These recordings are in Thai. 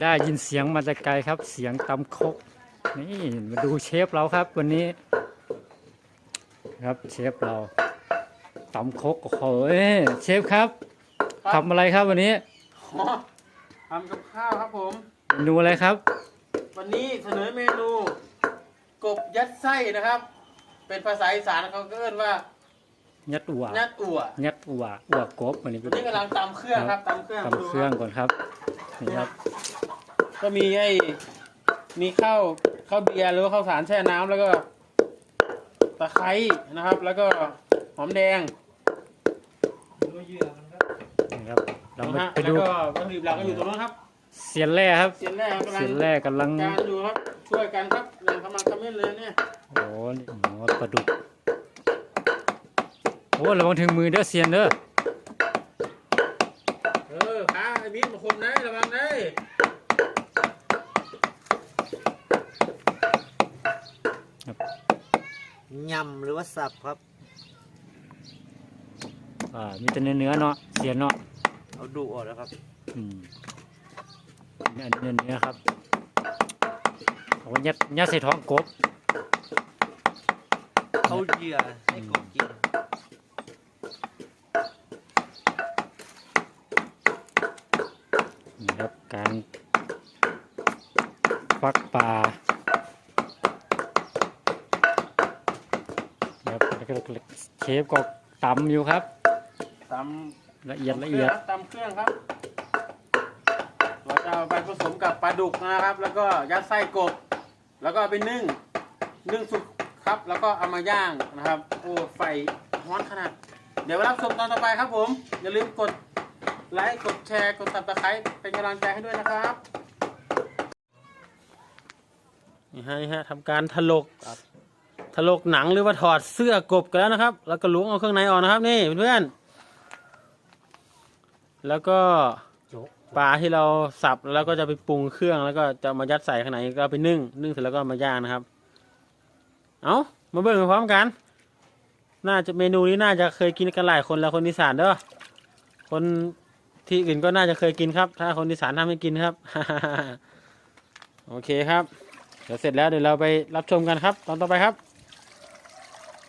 ได้ยินเสียงมาแต่ไกลครับ เสียงตำครกนี่มาดูเชฟเราครับ วันนี้ ครับเชฟเราตำครกโอ้โหเอ้ยเชฟครับ ทำอะไรครับวันนี้อ๋อทำกับข้าวครับผม เมนูอะไรครับ วันนี้เสนอเมนู กบยัดไส้นะครับ เป็นภาษาอีสานเขาก็เรียกว่ายัดอัวยัดอั่วยัดอัวอัวกบวันนี้วันนี้กำลังตำเครื่องครับตำเครื่องทำเครื่องก่อนครับ นี่ครับ ก็มีไอ้มีข้าวข้าวเบียร์หรือว่าข้าวสารแช่น้ำแล้วก็ตะไคร้นะครับ แล้วก็หอมแดงนี่ครับเรานะมาฮะไปแล้วดูก็วัตถุดิบหลักก็อยู่ตรงนั้นครับ เสียนแร่ครับ เสียนแรกกำลังเสียนแร่กำลัง การอยู่ครับ ช่วยกันครับแรงกำลังคอมเมนต์เลยเนี่ยโอ้โหนี่หมูปลาดุกโอ้ระวังถึงมือเด้อเสียนเด้อ เออขาไอ้บิ๊กมาคนได้ระวังได้ยำหรือว่าสับครับ อ่ามีแต่เนื้อเนื้อเนาะเสียเนาะเอาดุออกแล้วครับอืมนี่อันเนื้อเนื้อครับเอาไว้ยัดยัดใส่ท้องกบเขาเหยื่อให้กบกิน นี่ครับ การฟักปลาครับแล้วก็เชฟก็ตำอยู่ครับตละเอียดำละเอียดตำเครื่องครับเราจะเอาไปผสมกับปลาดุกนะครับ แล้วก็ยัดไส้กบ แล้วก็เอาไปนึ่งนึ่งสุกครับแล้วก็เอามาย่างนะครับ โอ้ไฟร้อนขนาด เดี๋ยวไปรับชมตอนต่อไปครับผม อย่าลืมกด ไลค์กดแชร์กดซับสไครต์เป็นกำลังใจให้ด้วยนะครับนี่ฮะนี่ฮะทำการถลกถลกหนังหรือว่าถอดเสื้อกบกันแล้วนะครับ แล้วก็ล้วงเอาเครื่องในออกนะครับนี่เพื่อนๆแล้วก็ปลาที่เราสับแล้วก็จะไปปรุงเครื่องแล้วก็จะมายัดใส่ข้างในก็ไปนึ่ง นึ่งเสร็จแล้วก็มาย่างนะครับ เอามาเบิ่งไปพร้อมกัน น่าจะเมนูนี้น่าจะเคยกินกันหลายคนแล้วคนอีสานเด้อคน ที่อื่นก็น่าจะเคยกินครับ ถ้าคนอีสานทำให้กินครับ โอเคครับ เดี๋ยวเสร็จแล้วเดี๋ยวเราไปรับชมกันครับ ตอนต่อไปครับ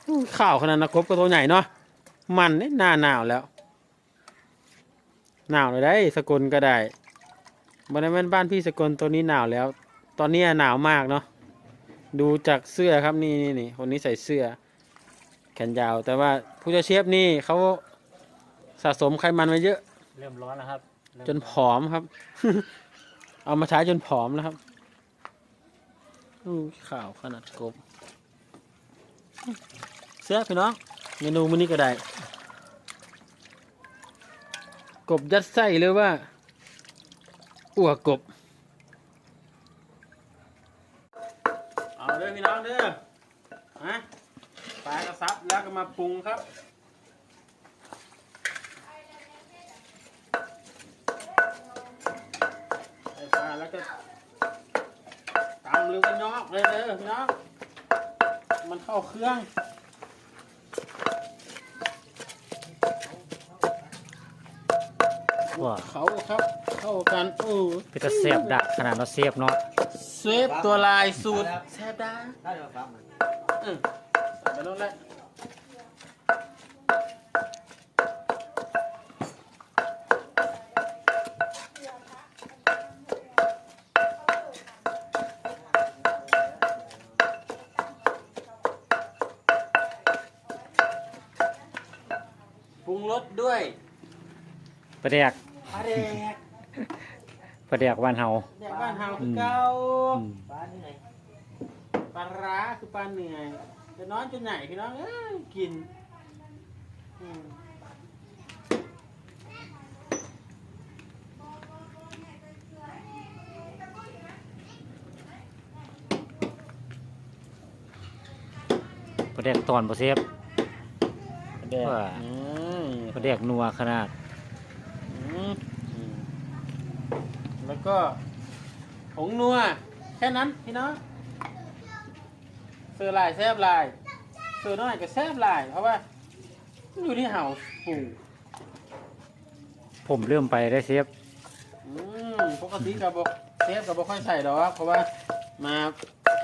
อู้ข่าวขนาดนักกบก็ตัวใหญ่เนาะมันนี่หน้าหนาวแล้ว หนาวเลยได้ สกุลก็ได้บริเวณบ้านพี่สกุลตัวนี้หนาวแล้ว ตอนนี้หนาวมากเนาะดูจากเสื้อครับนี่นี่นี่คนนี้ใส่เสื้อ แขนยาว แต่ว่าผู้เจ้าเชฟนี่เขาสะสมไขมันไว้เยอะ เริ่มร้อนแล้วครับเริ่มจนผอมครับ เอามาใช้จนผอมแล้วครับอู้ข่าวขนาดกบ เสียพี่น้อง เมนูมื้อนี้ก็ได้ กบยัดไส้หรือว่าอั่วกบ เอาเด้อพี่น้องเด้อฮะปลากระซับแล้วก็มาปรุงครับ ใส่ปลาแล้วก็ตำหรือว่ายอกเลยเด้อพี่น้องมันเข้าเครื่องว้าเขาครับเข้ากันโอ้เป็นตะเสียบดักขนาดเราเสียบเนาะเซฟตัวลายสูตรแซ่บดาได้เดี๋ยวครับมันอืมใส่ไปโน่นแหละ ปลาแดกปลาแดกปลาแดกวันเฮา แดกบ้านเฮาคือเก่าอืม ปลาที่ไหนปลาร้าคือปลาเหนื่อยจะนอนจนไหนพี่น้องเอ้ยกินอืมปลาแดกตอนบ่เสียบแดกว่า อืมปลาแดกนัวขนาดอื มอืมแล้วก็ผงนัว แค่นั้นพี่น้องเสือลายแซบลายเสือน้อยก็แซบลายเพราะว่ามันอยู่ที่เห่าปลูกผมเริ่มไปได้เสียบอืมปกติกับบเซฟก็บ่ค่อยใส่ดอกเพราะว่ามา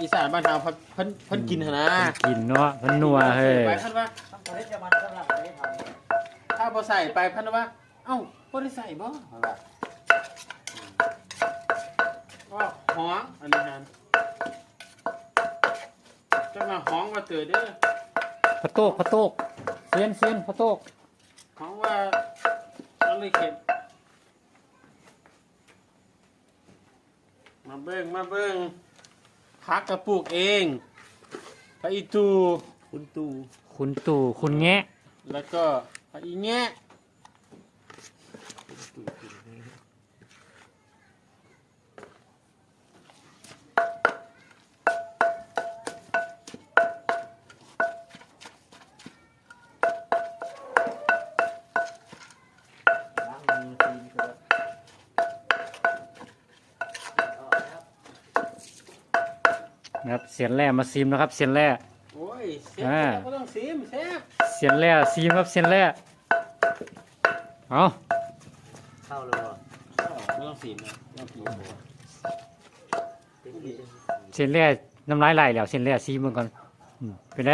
อีสานบ้านเราเพิ่นเพิ่นเพิ่นกินหั่นนะกินเนาะมันนัวเฮ้ยไปเพิ่นว่าทำผลิตภัณฑ์สำหรับไม่ได้ทำถ้าบ่ใส่ไปเพิ่นว่า เอ้า บ่ได้ใส่บ่ว่าฮ้องอันนี้นั่นจังมาฮ้องว่าเตือเด้อพะโตกพะโตกเซียนเซียนพะโตกฮ้องว่ามันเลยเข็มมาเบิ่งมาเบิ่งพักกระปลูกเองพระอีตูคุณตู่คุณตู่คุณแงะแล้วก็พระอีแงะ เสียนแร่มาซิมนะครับ เสียนแร่ โอ้ยเซฟอ่าก็ต้องซีมเซฟเสียนแร่ซิมครับเสียนแร่เอาเข้าเลยว่ะไม่ต้องซีมนะไม่ต้องซีมเป็นที่เสียนแร่น้ำลายไหลแล้วเสียนแร่ซิมมันก่อนอืมเป็นไง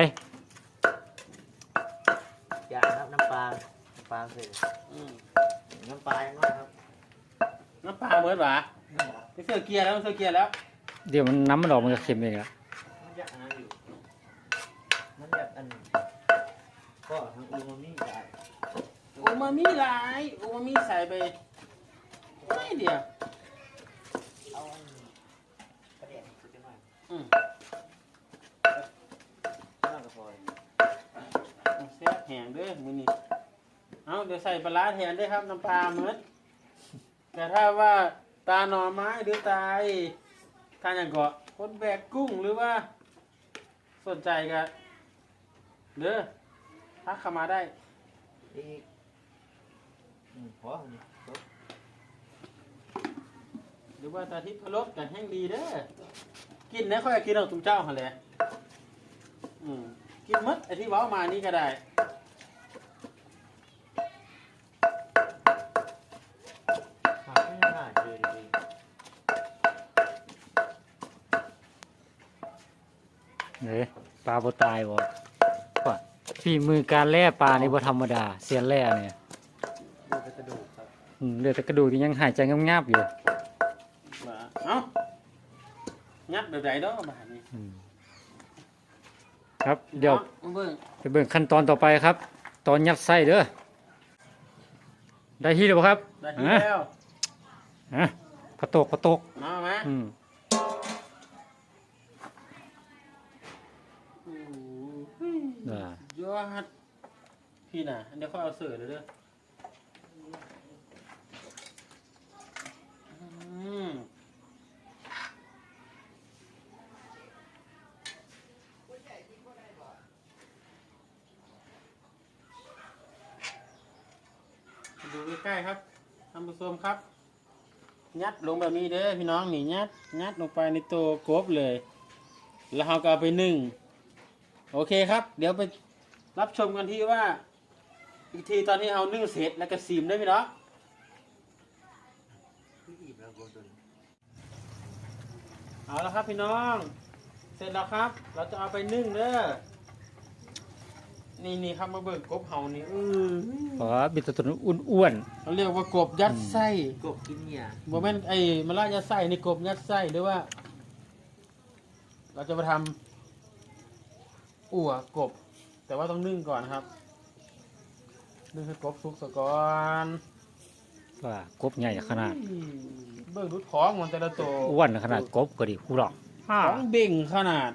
อย่างครับน้ำปลาน้ำปลาเสร็จอืมน้ำปลาอย่างน้อยครับน้ำปลาเบิดหวะไปเสือเกียร์แล้วเสือเกียร์แล้วเดี๋ยวมันน้ำมันออกมันก็เค็มเองละ มันอยากอันนั้นอยู่มันอยากอัน ก็ทางอูมามิได้โอมามิหลายโอมามิใส่ไปไม่เดียวเอาประเดี๋ยวสุดยอดอืมน่าจะพอเซฟแห้งด้อมือนี้เอาเดี๋ยวใส่ปลาร้าแทนด้วยครับน้ำปลาเหมิดแต่ถ้าว่าตาหน่อไม้หรือตาไอ้ทานอย่างเกาะคนแบกกุ้งหรือว่า สนใจกันเด้อ ทักเข้ามาได้อีกอืมพออันนี้ครบหรือว่าตาทิพย์พะลบกันแห้งดีเด้อกินนะค่อยกินเอาตุ้มเจ้าหั่นแหละอืมกินหมดไอ้ที่เว้ามานี่ก็ได้หาไม่น่าเจอดีเฮ้ยปลาบ่ตายบ่ว่า ฝีมือการแล่ปลานี่บ่ธรรมดา เสียนแร่เนี่ยดูเป็นกระดูกครับอืมเหลือแต่กระดูกที่ยังหายใจงาบๆอยู่ว่าเอ้างัดแบบไหนเนาะบาดนี้อืมครับเดี๋ยวอาเบิ่งไปเบิ่งขั้นตอนต่อไปครับ ตอนยัดไส้เด้อได้ที่แล้วบ่ครับได้ที่ฮะแล้วฮะพะโตกพะโตกมาไหมอืม อดพี่น่ะเดี๋ยวค่อยเอาเสือเลยเด้ออืมดูใกล้ๆครับท่านผู้ชมครับ ยัดลงแบบนี้เด้อพี่น้องนี่ยัดยัดลงไปในตัวกบเลย แล้วเราก็เอาไปนึ่ง โอเคครับ เดี๋ยวไป รับชมกันที่ว่า อีกทีตอนที่เรานึ่งเสร็จแล้วก็ซีมได้ไหมเนาะพี่อีบแล้วกูตัวนี้เอาแล้วครับพี่น้อง เสร็จแล้วครับ เราจะเอาไปนึ่งเด้อนี่นี่ครับมาเบิกกบเฮานี่อือขอบิดตัวตัวอ้วนเขาเรียกว่ากบยัดไส้กบกินเนี่ยโมเมนไอ้มะละยัดไส้นี่กบยัดไส้หรือว่า เราจะมาทำอั่วกบ แต่ว่าต้องนึ่งก่อนนะครับ นึ่งให้กบสุกซะก่อนๆว่ากบใหญ่ขนาดอุ้ยเบิ่งดูของมันแต่ละตัวอ้วนขนาดกบก็ดีผู้หรอกของเบ่งขนาด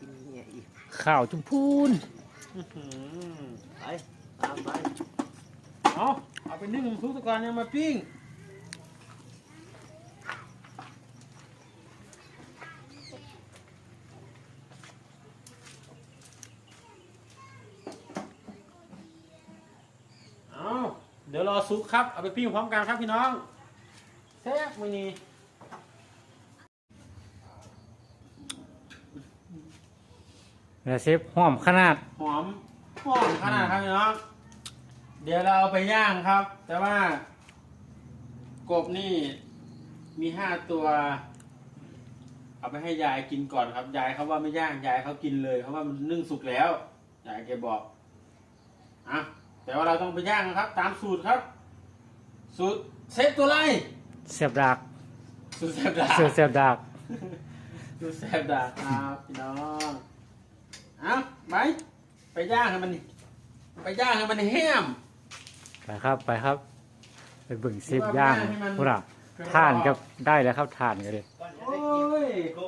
กินเนี่ยอีกข้าวจุมพูนอื้อหือไปตามไปเอาเอาไปนึ่งสุกซะก่อนยังมาปิ้งเอาเดี๋ยวรอซุกครับ เอาไปปิ้งพร้อมกันครับพี่น้องแซ่บมือนี้แล้วเซฟหอมขนาด หอมหอมขนาดครับพี่น้องเดี๋ยวเราเอาไปย่างครับ แต่ว่ากบนี่มีห้าตัว เอาไปให้ยายกินก่อนครับ ยายเขาว่าไม่ย่าง ยายเขากินเลยเพราะว่ามันนึ่งสุกแล้ว ยายแกบอกอะ แต่ว่าเราต้องไปย่างนะครับ ตามสูตรครับ สูตรเซฟตัวไรเสียบดักสูตรเซฟดาเสียบเสียบดักสูตรเซฟดาครับพี่น้องเอาไปไปย่างให้มัน ไปย่างให้มันแห้ม ไปครับไปครับ ไปเบิ่งซิบว่าย่างย่างให้มันพวกเราท่านก็ได้แล้วครับท่านก็เลยก่อนจะโอ้ได้กินยก็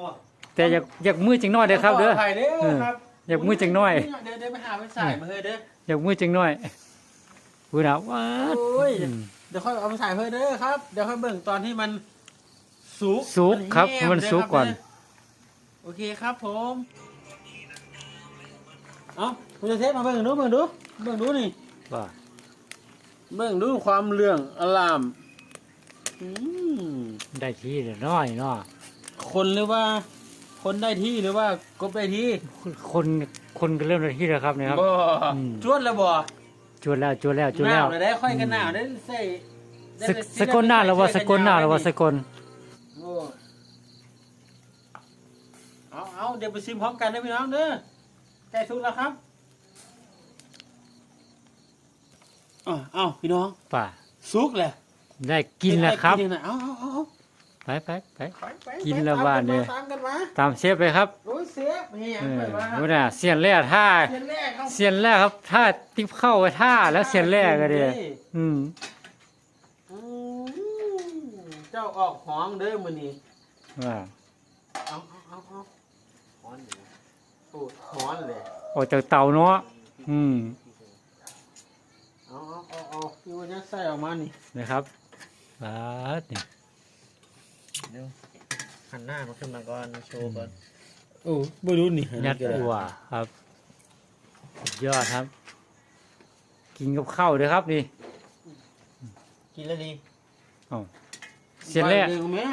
แต่อยากอยากมือจังน้อยเด้อครับเด้อขอภัยเด้อครับอยากมือจังน้อย เดี๋ยวเดี๋ยวไปหาไปใส่มาเฮ้ยเด้อ อยากมือจังน้อย พูดนะว้าดโอ้ยอืมเดี๋ยวค่อยเอาไปใส่เฮ้ยเด้อครับ เดี๋ยวค่อยเบิ่งตอนที่มันสุกสุกครับแห้งมันสุกก่อน เด้โอเคครับผมเอาคุณจะเทปมาเบิ่งดูเบิ่งดูเบิ่งดูนี่ ว่าเบิ่งดูความเหลื่องอลามอืมได้ที่เดี๋ยวน้อยเนาะคนหรือว่า คนได้ที่หรือว่ากบได้ที่คนคนก็เริ่มได้ที่แล้วครับเนี่ยครับ บ่อืม จวดแล้วบ่ จวนแล้วจวนแล้วจวนหแล้นาววเลยได้ค่อยกันหนาวได้ใส่ได้สกได้สกลหน้าแล้วว่าสกลหน้าแล้วว่าสกลโอ้เอาเอาเดี๋ยวไปซิมพร้อมกันนะพี่น้องเด้อใกล้สุกแล้วครับอ๋อเอาพี่น้องป่าสุกเลยได้กินแล้วครับกินเลยเอาเอาเอาเอา ไปไปไป ไปไปกินแล้วว่าเนี่ย ตามกันมาตามเชฟไปครับโอ้ยเสียบเฮียเออไปมาดูน่ะเสียนแร่ท่าเสียนแรกครับเสียนแรกครับท่าติ๊บเข้าไว้ท่าแล้วเสียนแรกก็เดียอืมอืมเจ้าออกหองเด้อมื้อนี้ว่าเอาเอาเอาเอาร้อนอยู่โอ้หอนเลย ออกจากเตาเนาะอืมเอาเอาเอาเอาพี่วันนี้ใส่ออกมานี่นะครับบาดนี่เดี๋ยวหันหน้ามาขึ้นมาก่อนโชว์ก่อนโอ้ไม่รู้นี่ยัดอัวครับสุดยอดครับ กินกับข้าวเลยครับนี่กินแล้วดีเสียนแรกไปเดี๋ยวแม่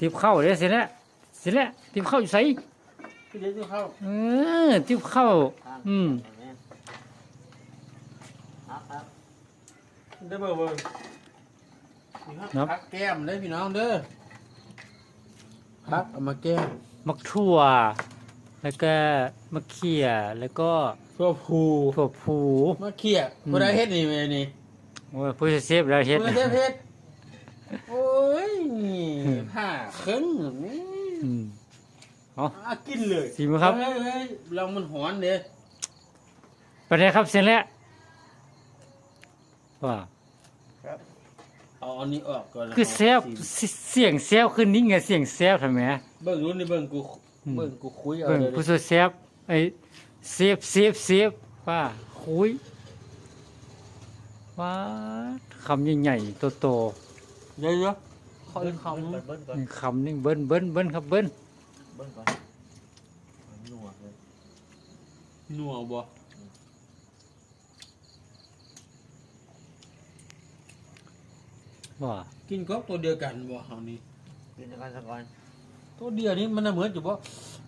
ติ๊บเข้าเลยเสียนแรกเสียนแรกติ๊บเข้าอยู่ไสพี่เดี๋ยวจะเข้าเออติ๊บเข้าข้างอืมแม่ครับครับได้เบอร์เบอร์นี่ครับพักแก้มเลยพี่น้องเด้อ พักเอามาแก้มมักทั่ว แล้วก็มะเขียแล้วก็ตัวผูถั่วผูมาเขี่ยผู้ใดเฮ็ดนี่แม่นี่โอ้ยผู้เชฟแล้วเฮ็ดผู้ใดเฮ็ดโอ้ยผ้าเขิงนี่อืมอะกินเลยชิมครับเฮ้ยเฮ้ยลองมันหอนเด้อไปเลยครับเสียนแรกว่า เอาอันนี้ออกก่อนแล้วคือเซฟชิมเสียงเซฟคือนี่ไงเสียงเซฟทำไมเบิ่งรู้นี่เบิ่งกูอืมเบิ่งกูคุยเอาเบิ่งเลยผู้ช่วยเซฟไอ้เซฟเซฟเซฟว่าคุยว่าคำใหญ่ๆโตเดี๋ยวเดี๋ยวขอเบิ้อีลกก่อนคำเบิ้ลก่อนเบิ้ลก่อนๆคำหนึงเบิ้นเบิ้นเบิ้นครับเบิ้นเบิ้ลก่อนมันหนัวเลยหนัวบ่ ว่ากินก็ตัวเดียวกันบ่เฮานี่กินกันสักก่อนตัวเดียวนี้มันน่ะเหมือนอยู่บ่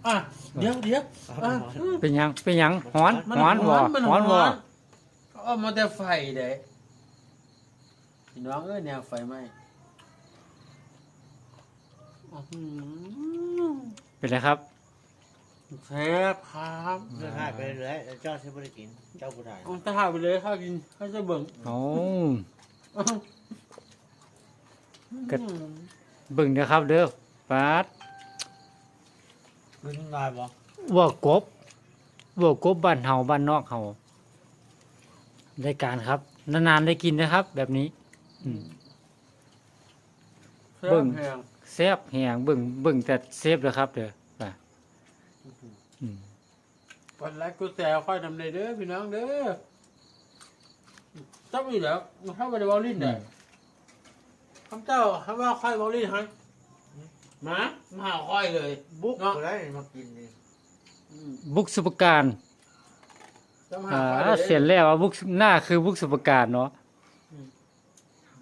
อะเดี๋ยวเดี๋ยวอะเป็นหยังเป็นหยังหอนมันหอนบ่มันหอนบ่เขาเอามาแต่ไฟเด้พี่น้องเอ้ยแนวไฟไหม้อื้อหือเป็นไรครับเชฟครับเรื่องง่ายไปเลยแล้วเจ้าใช้บริกิน เจ้าผู้ถ่ายเอาถ่ายไปเลยข้าวกินข้าวจะเบิ่งโอ้อ้าว ก็ เบิ่งเด้อครับเด้อปาดกินง่ายบ่วัวกบวัวกบบ้านเฮาบ้านนอกเฮาได้การครับ นานๆได้กินนะครับ แบบนี้ อืม เบิ่ง แพงเซฟแหงเบิ่งเบิ่งแต่เซฟเลยครับเด้อไปอืมกดไลค์กดแชร์ค่อยทำเลยเด้อพี่น้องเด้อจับอีกแล้วมันเข้าไปในบอลลินได้ คำเจ้าคำว่าค่อยบอลลินให้มามาหาค่อยเลย บุ๊กเนาะ ก็ได้มากินนี่อืมบุกสุปการจะมาอ่าหาค่อยเลยเสียนแล้วว่าบุกหน้าคือบุกสุปการเนาะ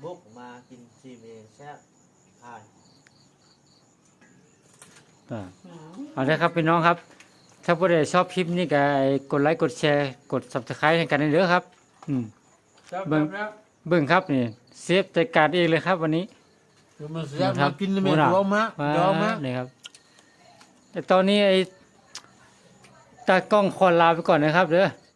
บุ๊กมากินซีเมแซ่บถ่ายอ่า อืมเอาละครับพี่น้องครับ ถ้าผู้ใดชอบคลิปนี้ก็กดไลค์กดแชร์ กด Subscribe ให้กันเด้อครับ อืม จับเบิ่งแล้ว เบิ่งครับนี่ เซฟจัดการเองเลยครับวันนี้ เดี๋ยวมันเสียครัมาบกินเลยแม่โอ้น่ะยอมฮะยอมฮะนี่ครับ แต่ตอนนี้ไอ้ตากล้องขอลาไปก่อนนะครับเด้อ